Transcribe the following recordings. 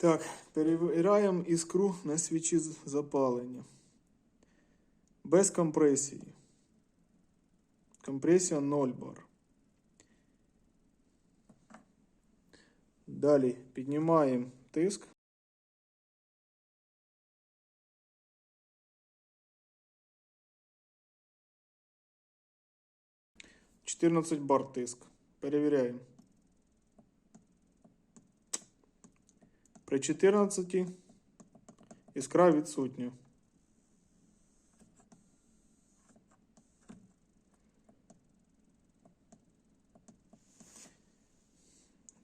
Так, перевіряємо іскру на свічі запалення. Без компресії. Компресія 0 бар. Далі піднімаємо тиск. Чотирнадцять бар тиск. Перевіряємо. При 14 іскра відсутня.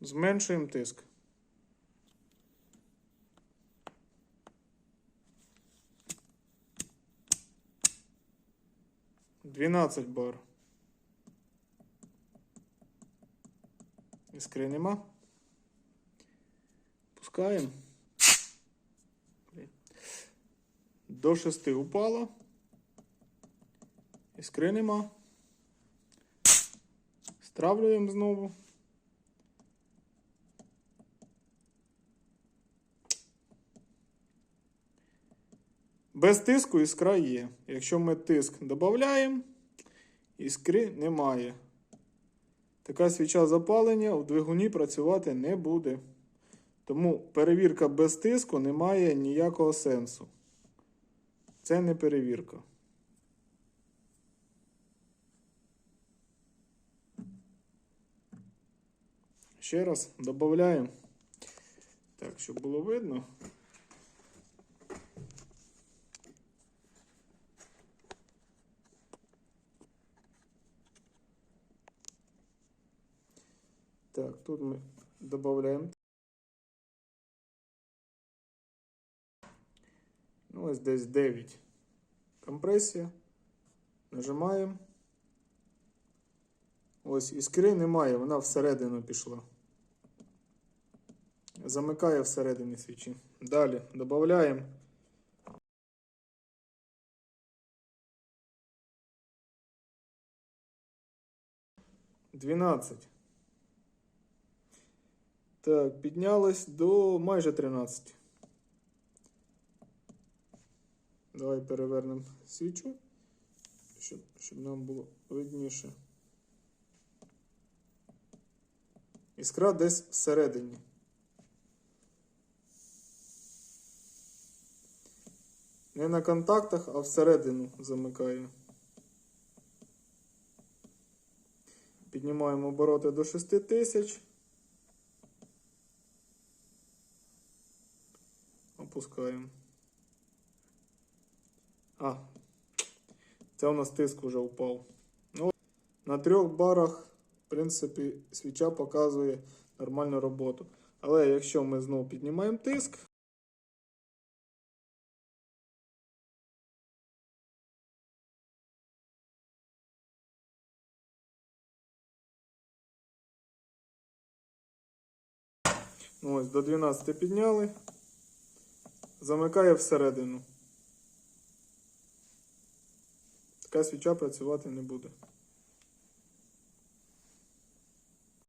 Зменшуємо тиск. Дванадцять бар. Іскри нема. Пускаємо. До 6 упало. Іскри нема. Стравлюємо знову. Без тиску іскра є. Якщо ми тиск додаємо, іскри немає. Така свіча запалення у двигуні працювати не буде. Тому перевірка без тиску не має ніякого сенсу. Це не перевірка. Ще раз додаємо. Так, щоб було видно. Так, тут ми додаємо. Ось десь 9. Компресія. Нажимаємо. Ось іскри немає, вона всередину пішла. Замикає всередині свічі. Далі додаємо. Дванадцять. Так, піднялось до майже 13. Давай перевернемо свічу, щоб, щоб нам було видніше. Іскра десь всередині. Не на контактах, а всередину замикає. Піднімаємо обороти до 6000. Опускаємо. А, це у нас тиск вже впав. Ну, на трьох барах, в принципі, свіча показує нормальну роботу. Але якщо ми знову піднімаємо тиск, ну, ось до 12 підняли, замикає всередину. Така свіча працювати не буде.